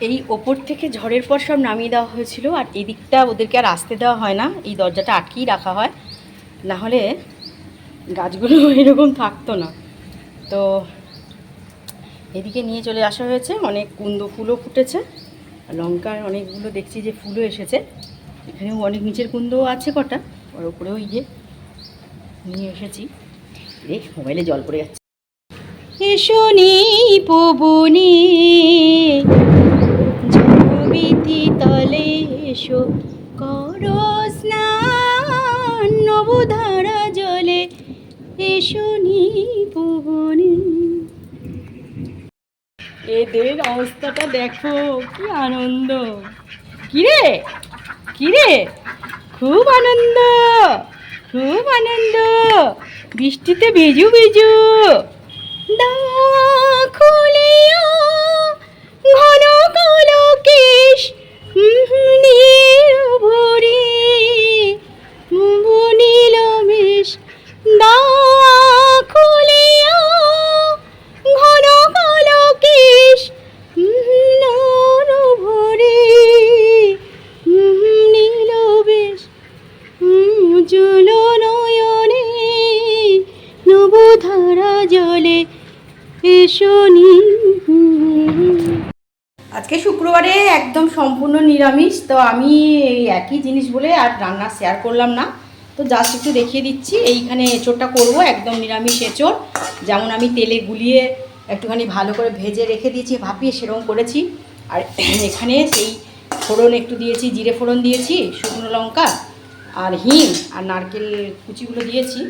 এই ওপর থেকে ঝড়ের পর সব নামিয়ে দেওয়া হয়েছিল আর এই দিকটা ওদেরকে আর আসতে দেওয়া হয় না। এই দরজাটা আটকেই রাখা হয়। না হলে গাছগুলো এরকম থাকতো না। তো এদিকে নিয়ে চলে আসা হয়েছে। অনেক কুন্দ ফুলও ফুটেছে। লঙ্কার অনেকগুলো দেখছি যে ফুলও এসেছে। এখানেও অনেক নিচের কুন্দও আছে কটা। আর ওপরেও ইয়ে নিয়ে এসেছি। দেখ, মোবাইলে জল পড়ে যাচ্ছে। নেই পবনে এসো। করো স্নান নবধারা জলে। এসো নেই পবনে এদের অবস্থাটা দেখো কি আনন্দ। কিরে? কিরে? খুব আনন্দ খুব আনন্দ। বৃষ্টিতে ভিজু ভিজু। দাওয়া খুলিয়া ঘন কালো কেশ ভরি নীল বেশ দাওয়া সম্পূর্ণ নিরামিষ, তো আমি এই একই জিনিস বলে আর রান্না শেয়ার করলাম না। তো জাস্ট একটু দেখিয়ে দিচ্ছি, এইখানে এঁচোড়টা করব, একদম নিরামিষ এঁচোড়। যেমন আমি তেলে গুলিয়ে একটুখানি ভালো করে ভেজে রেখে দিয়েছি, ভাপিয়ে সেরকম করেছি। আর এখানে সেই ফোড়ন একটু দিয়েছি, জিরে ফোড়ন দিয়েছি, শুকনো লঙ্কা আর হিং আর নারকেল কুচিগুলো দিয়েছি।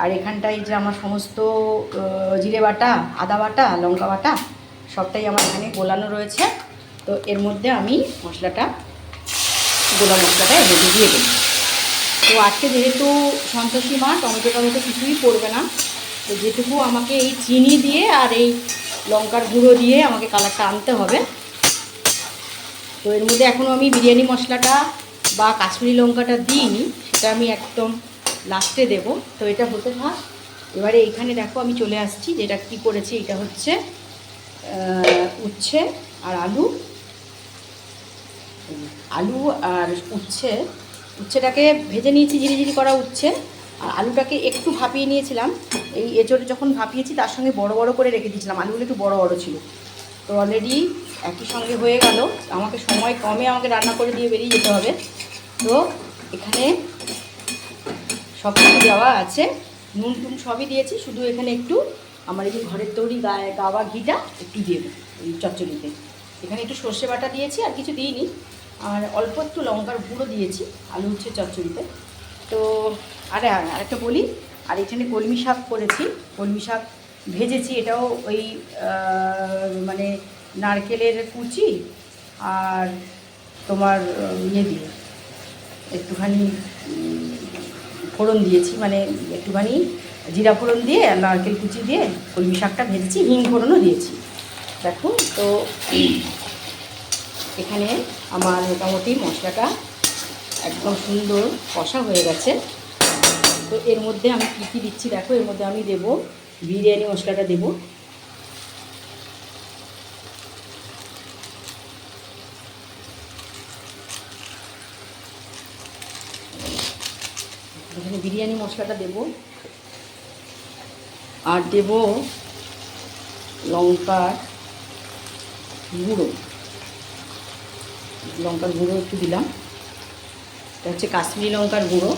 আর এখানটায় যে আমার সমস্ত জিরে বাটা, আদা বাটা, লঙ্কা বাটা, সবটাই আমার এখানে গোলানো রয়েছে। তো এর মধ্যে আমি মশলাটা গোলা মশলাটা মধ্যে দিয়ে দেবো। তো আজকে যেহেতু সন্তোষী মা, টমেটো টমেটো কিছুই পড়বে না, তো যেটুকু আমাকে এই চিনি দিয়ে আর এই লঙ্কার গুঁড়ো দিয়ে আমাকে কালারটা আনতে হবে, তো এর মধ্যে এখনও আমি বিরিয়ানি মশলাটা বা কাশ্মীরি লঙ্কাটা দিইনি, সেটা আমি একদম লাস্টে দেব। তো এটা হতে থাক, এবারে এইখানে দেখো আমি চলে আসছি, যেটা কি করেছি, এটা হচ্ছে উচ্ছে আর আলু। আলু আর উচ্ছে। উচ্ছেটাকে ভেজে নিয়েছি, ঝিরি ঝিরি করা উচ্ছে। আর আলুটাকে একটু ভাপিয়ে নিয়েছিলাম। এই এঁচড়ে যখন ভাপিয়েছি, তার সঙ্গে বড় বড় করে রেখে দিয়েছিলাম। আলুগুলো একটু বড় বড় ছিল। তো অলরেডি একই সঙ্গে হয়ে গেল। আমাকে সময় কমে আমাকে রান্না করে দিয়ে বেরিয়ে যেতে হবে। তো এখানে সব কিছু দেওয়া আছে। নুন টুন সবই দিয়েছি। শুধু এখানে একটু আমার এই যে ঘরের তৈরি গায়ে গাওয়া ঘিটা একটু দিয়ে দেবো এই চচ্চড়িতে। এখানে একটু সর্ষে বাটা দিয়েছি, আর কিছু দিইনি। আর অল্প একটু লঙ্কার গুঁড়ো দিয়েছি, আলু হচ্ছে চচ্চড়িতে। তো, আরে আরেকটা বলি আর এখানে কলমি শাক করেছি। কলমি শাক ভেজেছি, এটাও ওই মানে নারকেলের কুচি আর তোমার ইয়ে দিয়ে। একটুখানি ফোড়ন দিয়েছি মানে একটুখানি জিরা ফোড়ন দিয়ে, আর নারকেল কুচি দিয়ে কলমি শাকটা ভেজেছি, হিং ফোড়নও দিয়েছি। দেখো, তো এখানে আমার মোটামুটি মশলাটা একদম সুন্দর কষা হয়ে গেছে। তো এর মধ্যে আমি কী কী দিচ্ছি দেখো, এর মধ্যে আমি দেব বিরিয়ানি মশলাটা দেব। এখানে বিরিয়ানি মশলাটা দেব। আর দেব লঙ্কার গুঁড়ো। লঙ্কার গুঁড়ো একটু দিলাম। এটা হচ্ছে কাশ্মীরি লঙ্কার গুঁড়ো।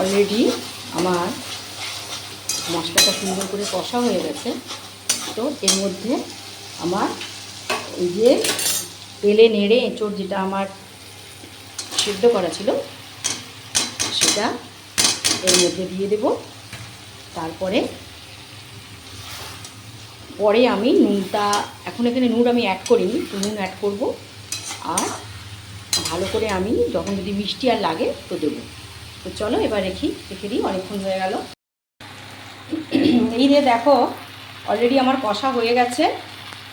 অলরেডি আমার মশলাটা সুন্দর করে কষা হয়ে গেছে। তো এর মধ্যে আমার এই যে তেলে নেড়ে এঁচোড় যেটা আমার সিদ্ধ করা ছিল, সেটা এর মধ্যে দিয়ে দেব। তারপরে পরে আমি নুনটা, এখন এখানে নুন আমি অ্যাড করিনি, তো নুন অ্যাড করব। আর ভালো করে আমি যখন যদি মিষ্টি আর লাগে, তো দেবো। তো চলো এবার রেখি রেখে দিই, অনেকক্ষণ হয়ে গেল। এই যে দেখো অলরেডি আমার কষা হয়ে গেছে,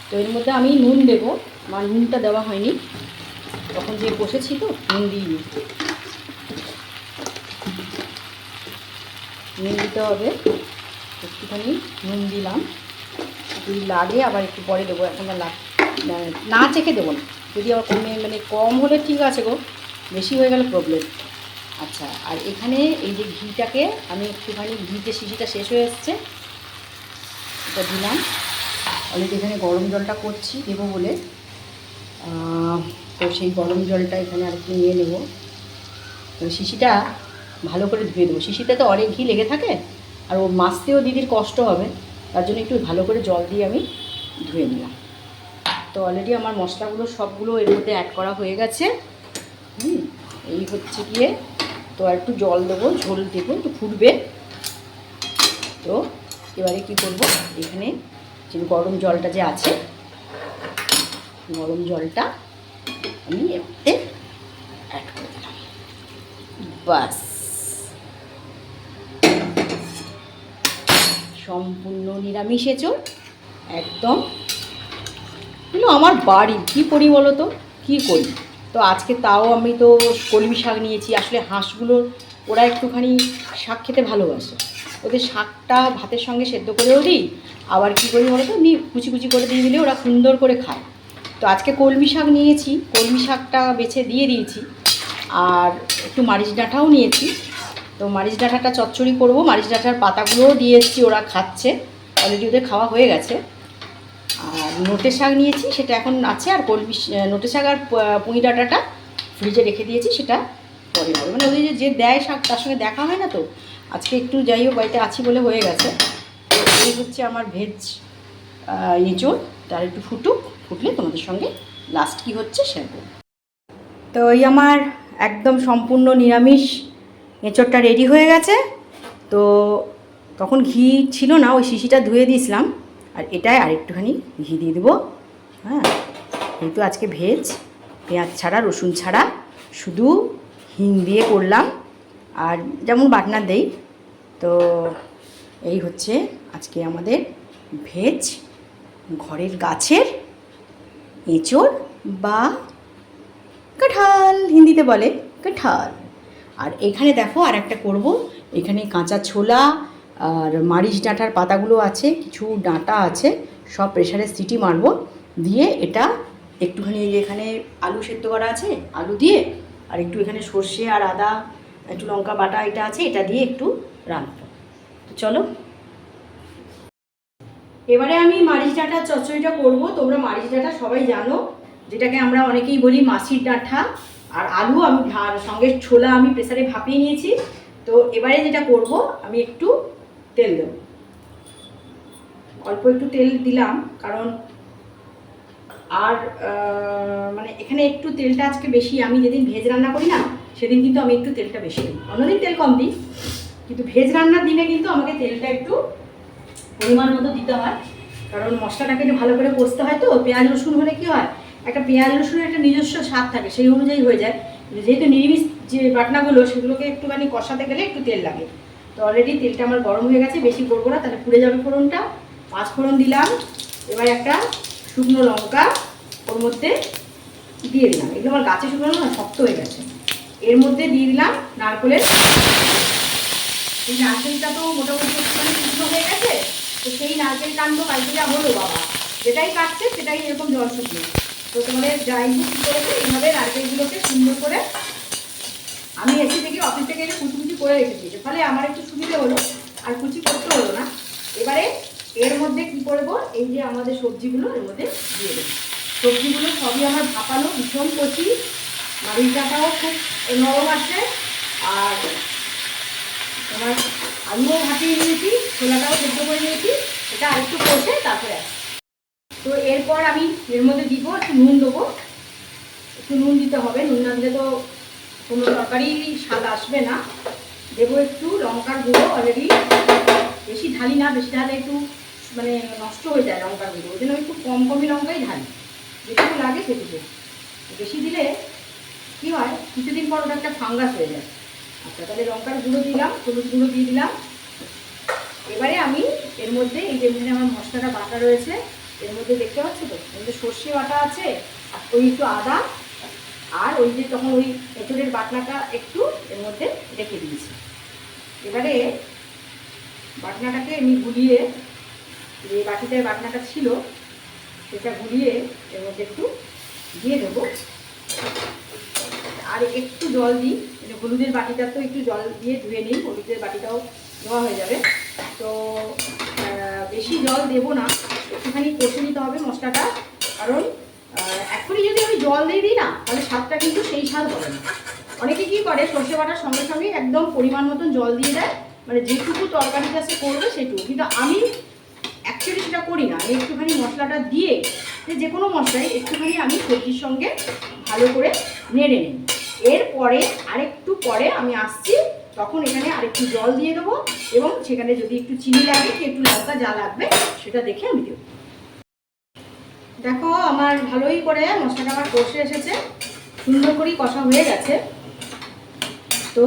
তো এর মধ্যে আমি নুন দেবো। আমার নুনটা দেওয়া হয়নি। তখন যে বসেছি তো, নুন দিইনি। নুন দিতে হবে। একটুখানি নুন দিলাম। যদি লাগে, আবার একটু পরে দেবো। এখন না চেখে দেবো না। যদি আবার কমে মানে কম হলে ঠিক আছে গো, বেশি হয়ে গেলে প্রবলেম আচ্ছা আর এখানে এই যে ঘিটাকে আমি একটুখানি ঘিতে শিশিটা শেষ হয়ে এসছে। এটা দিলাম। অলরেডি এখানে গরম জলটা করছি, দেবো বলে। তো সেই গরম জলটা এখানে আর কি নিয়ে নেব। তো শিশিটা ভালো করে ধুয়ে দেবো। শিশিতে তো অনেক ঘি লেগে থাকে, আর ও মাছতেও দিদির কষ্ট হবে। তার জন্য একটু ভালো করে জল দিয়ে আমি ধুয়ে নিলাম। তো অলরেডি আমার মশলাগুলো সবগুলো এর মধ্যে অ্যাড করা হয়ে গেছে। এই হচ্ছে গিয়ে, তো আর একটু জল দেবো, ঝোল দেবো, একটু ফুটবে। তো এবারে কি করব? এখানে যে গরম জলটা যে আছে, গরম জলটা আমি এতে অ্যাড করে দিলাম। বাস সম্পূর্ণ নিরামিষ এঁচড় একদম। কিন্তু আমার বাড়ি, কী করি বলো তো? কী করি? তো আজকে তাও আমি তো কলমি শাক নিয়েছি। আসলে হাঁসগুলোর ওরা একটুখানি শাক খেতে ভালোবাসে। ওদের শাকটা ভাতের সঙ্গে সেদ্ধ করেও দিই, আবার কী করি বলো তো? এমনি কুচি কুচি করে দিয়ে দিলে ওরা সুন্দর করে খায়। তো আজকে কলমি শাক নিয়েছি, কলমি শাকটা বেছে দিয়ে দিয়েছি। আর একটু মারিচ ডাঁটাও নিয়েছি। তো মারিচ ডাঁটাটা চচ্চড়ি করব। মারিচ ডাঁটার পাতাগুলোও দিয়ে এসেছি, ওরা খাচ্ছে। অলরেডি ওদের খাওয়া হয়ে গেছে। আর নোটে শাক নিয়েছি, সেটা এখন আছে। আর কলমি নোটে শাক আর পুঁই ডাঁটাটা ফ্রিজে রেখে দিয়েছি, সেটা পরে হবে। মানে ওই যে- দেয় শাক, তার সঙ্গে দেখা হয় না তো? আজকে একটু যাই হোক, বাড়িতে আছি বলে হয়ে গেছে। এই হচ্ছে আমার ভেজ এঁচড়। তার একটু ফুটুক, ফুটলে তোমাদের সঙ্গে লাস্ট কী হচ্ছে করব তো এই আমার একদম সম্পূর্ণ নিরামিষ এঁচড়টা রেডি হয়ে গেছে। তো তখন ঘি ছিল না, ওই শিশিটা ধুয়ে দিয়েছিলাম। আর এটায় আরেকটুখানি ঘি দিয়ে দেবো। হ্যাঁ কিন্তু আজকে ভেজ, পেঁয়াজ ছাড়া, রসুন ছাড়া, শুধু হিং দিয়ে করলাম। আর যেমন বাটনা দেই, তো এই হচ্ছে আজকে আমাদের ভেজ ঘরের গাছের এঁচড় বা কাঁঠাল, হিন্দিতে বলে কাঁঠাল। আর এখানে দেখো আর একটা করব। এখানে কাঁচা ছোলা আর মারিচ ডাঁটার পাতাগুলো আছে, কিছু ডাঁটা আছে, সব প্রেশারে সিটি মারবো। দিয়ে এটা একটুখানি এখানে আলু সেদ্ধ করা আছে, আলু দিয়ে আর একটু এখানে সর্ষে আর আদা, একটু লঙ্কা বাটা এটা আছে, এটা দিয়ে একটু রাঁধবো তো চলো। এবারে আমি মারিচ ডাঁটার চচ্চড়িটা করব। তোমরা মারিচ ডাঁটা সবাই জানো, যেটাকে আমরা অনেকেই বলি মাসির ডাঁটা। আর আলু আমি আর সঙ্গে ছোলা আমি প্রেসারে ভাপিয়ে নিয়েছি। তো এবারে যেটা করব, আমি একটু তেল দেব। অল্প একটু তেল দিলাম, কারণ আর মানে এখানে একটু তেলটা আজকে বেশি, আমি যেদিন ভেজ রান্না করি না, সেদিন কিন্তু আমি একটু তেলটা বেশি দিই অন্যদিন তেল কম দিই, কিন্তু ভেজ রান্নার দিনে কিন্তু আমাকে তেলটা একটু পরিমাণ মতো দিতে হয়, কারণ মশলাটাকে ভালো করে কষতে হয় তো, পেঁয়াজ রসুন হলে কি হয় একটা পেঁয়াজ, রসুনের একটা নিজস্ব স্বাদ থাকে, সেই অনুযায়ী হয়ে যায়। যেহেতু নিরামিষ যে বাটনাগুলো, সেগুলোকে একটুখানি কষাতে গেলে একটু তেল লাগে। তো অলরেডি তেলটা আমার গরম হয়ে গেছে, বেশি করব না, তাহলে পুড়ে যাবে ফোড়নটা। পাঁচ ফোড়ন দিলাম, এবার একটা শুকনো লঙ্কা ওর মধ্যে দিয়ে দিলাম। এগুলো আমার গাছে শুকনো না, শক্ত হয়ে গেছে। এর মধ্যে দিয়ে দিলাম নারকেলের এই নারকেলটা তো মোটামুটি একটুখানি শুকনো হয়ে গেছে। তো সেই নারকেল কাণ্ড কালকে যা হলো বাবা। যেটাই কাটছে, সেটাই এরকম জল শুকনো তো তোমাদের হোক কী করেছে এইভাবে নারকেলগুলোকে সুন্দর করে আমি এসে থেকে অফিস থেকে এসে কুচি করে রেখে দিয়েছি ফলে আমার একটু সুবিধে হলো, আর কুচি করতে হলো না। এবারে এর মধ্যে কি করব? এই যে আমাদের সবজিগুলো, এর মধ্যে দিয়ে দেবো। সবজিগুলো সবই আমার ভাপানো ভীষণ কচি। মারিচাটাও খুব নরম আছে। আর তোমার আলুও ভাপিয়ে নিয়েছি, ছোলাটাও সেদ্ধ করে নিয়েছি। এটা আরেকটু কষে তারপরে আসি তো এরপর আমি এর মধ্যে দিব একটু নুন দেবো। একটু নুন দিতে হবে, নুন না দিলে তো কোনো তরকারি স্বাদ আসবে না। দেবো একটু লঙ্কার গুঁড়ো অলরেডি বেশি ঢালি না, বেশি ঢালে একটু মানে নষ্ট হয়ে যায় লঙ্কার গুঁড়ো। ওই জন্য আমি একটু কম কমই লঙ্কাই ঢালি। যেটুকু লাগে সেটুকু। বেশি দিলে কী হয়, কিছুদিন পর ওটা একটা ফাঙ্গাস হয়ে যায়। আচ্ছা তাহলে লঙ্কার গুঁড়ো দিলাম, হলুদ গুঁড়ো দিয়ে দিলাম। এবারে আমি এর মধ্যে এই যে আমার মশলাটা বাটা রয়েছে এর মধ্যে দেখতে পাচ্ছ তো? এর মধ্যে সর্ষে বাটা আছে, আর ওই একটু আদা, আর ওই যে তখন ওই এঁচড়ের বাটনাটা একটু এর মধ্যে রেখে দিয়েছি। এবারে বাটনাটাকে আমি গুলিয়ে, যে বাটিটায় বাটনাটা ছিল, সেটা গুলিয়ে এর মধ্যে একটু দিয়ে দেবো। আর একটু জল দিই হলুদের বাটিটা তো একটু জল দিয়ে ধুয়ে নিই, হলুদের বাটিটাও ধোয়া হয়ে যাবে। তো বেশি জল দেবো না একটুখানি কষে নিতে হবে মশলাটা। কারণ এখনই যদি আমি জল দিয়ে দিই না, তাহলে স্বাদটা কিন্তু সেই স্বাদ হবে না। অনেকে কী করে, সর্ষে বাটার সঙ্গে সঙ্গে একদম পরিমাণ মতন জল দিয়ে দেয়। মানে যেটুকু তরকারিটা সে করবে সেটুকু। কিন্তু আমি অ্যাকচুয়ালি সেটা করি না। আমি একটুখানি মশলাটা দিয়ে, যে যে কোনো মশলাই একটুখানি আমি সবজির সঙ্গে ভালো করে নেড়ে নিই। এরপরে, আরেকটু পরে আমি আসছি তখন এখানে আরেকটু জল দিয়ে দেবো এবং সেখানে যদি একটু চিনি লাগে কি একটু লঙ্কা যা লাগবে, সেটা দেখে আমি দেবো। দেখো, আমার ভালোই করে মশলাটা আমার কষে এসেছে। সুন্দর করেই কষা হয়ে গেছে। তো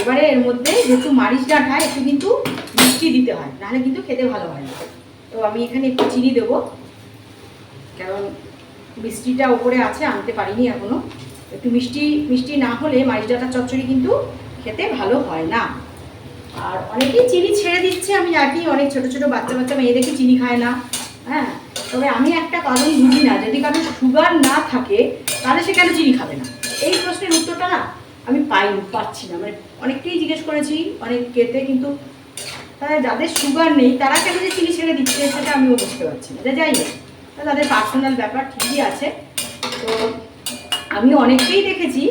এবারে এর মধ্যে যেহেতু মারিচ ডাঁটা, একটু কিন্তু মিষ্টি দিতে হয়, নাহলে কিন্তু খেতে ভালো হয় না। তো আমি এখানে একটু চিনি দেবো। কারণ মিষ্টিটা ওপরে আছে, আনতে পারিনি এখনও। একটু মিষ্টি মিষ্টি না হলে মারিচ ডাঁটার চচ্চড়ি কিন্তু খেতে ভালো হয় না। আর অনেকেই চিনি ছেড়ে দিচ্ছে, আমি জানি, অনেক ছোট ছোট বাচ্চা বাচ্চা মেয়ে দেখি চিনি খায় না। হ্যাঁ তবে আমি একটা কারণ বুঝি না, যদি কারও সুগার না থাকে, তাহলে সে কেন চিনি খাবে না? এই প্রশ্নের উত্তরটা না আমি পাইনি পাচ্ছি না। মানে অনেককেই জিজ্ঞেস করেছি অনেক কেতে কিন্তু তারা যাদের সুগার নেই, তারা কেন যে চিনি ছেড়ে দিচ্ছে, সেটা আমিও বুঝতে পারছি না। যাই হোক তাদের পার্সোনাল ব্যাপার ঠিকই আছে। তো আমি অনেককেই দেখেছি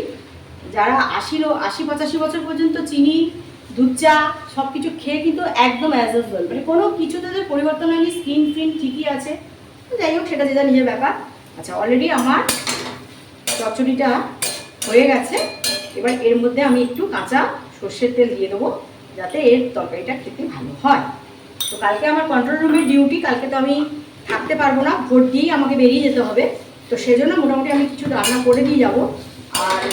যারা আশি লো- আশি, পঁচাশি বছর পর্যন্ত চিনি, দুধ চা সব কিছু খেয়ে কিন্তু একদম অ্যাজ মানে কোনো কিছু তাদের পরিবর্তন হয়নি স্কিন ফিন ঠিকই আছে। যাই হোক, সেটা যেটা নিজের ব্যাপার। আচ্ছা অলরেডি আমার চচ্চড়িটা হয়ে গেছে। এবার এর মধ্যে আমি একটু কাঁচা সর্ষের তেল দিয়ে দেবো, যাতে এর তরকারিটা খেতে ভালো হয়। তো কালকে আমার কন্ট্রোল রুমের ডিউটি কালকে তো আমি থাকতে পারব না ভোট দিয়েই আমাকে বেরিয়ে যেতে হবে। তো সেজন্য মোটামুটি আমি কিছু রান্না করে দিয়ে যাব। আর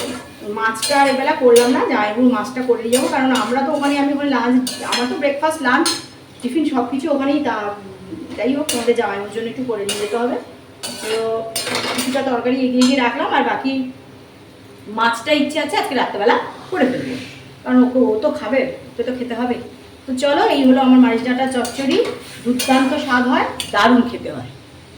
মাছটা আর এবেলা করলাম না জামাইবুর মাছটা করে যাব, কারণ আমরা তো ওখানে আমি ওখানে লাঞ্চ আমার তো ব্রেকফাস্ট লাঞ্চ টিফিন সব কিছু ওখানেই, তা যাই হোক তোমাদের জামাইবুর জন্য একটু করে নিয়ে যেতে হবে। তো কিছুটা তরকারি এগিয়ে গিয়ে রাখলাম, আর বাকি মাছটা ইচ্ছে আছে আজকে রাত্রেবেলা করে ফেলব। কারণ ওকে ও তো খাবে, ওকে তো খেতে হবে। তো চলো, এই হলো আমার মারিচ ডাঁটা চচ্চড়ি। দুর্দান্ত স্বাদ হয়, দারুণ খেতে হয়।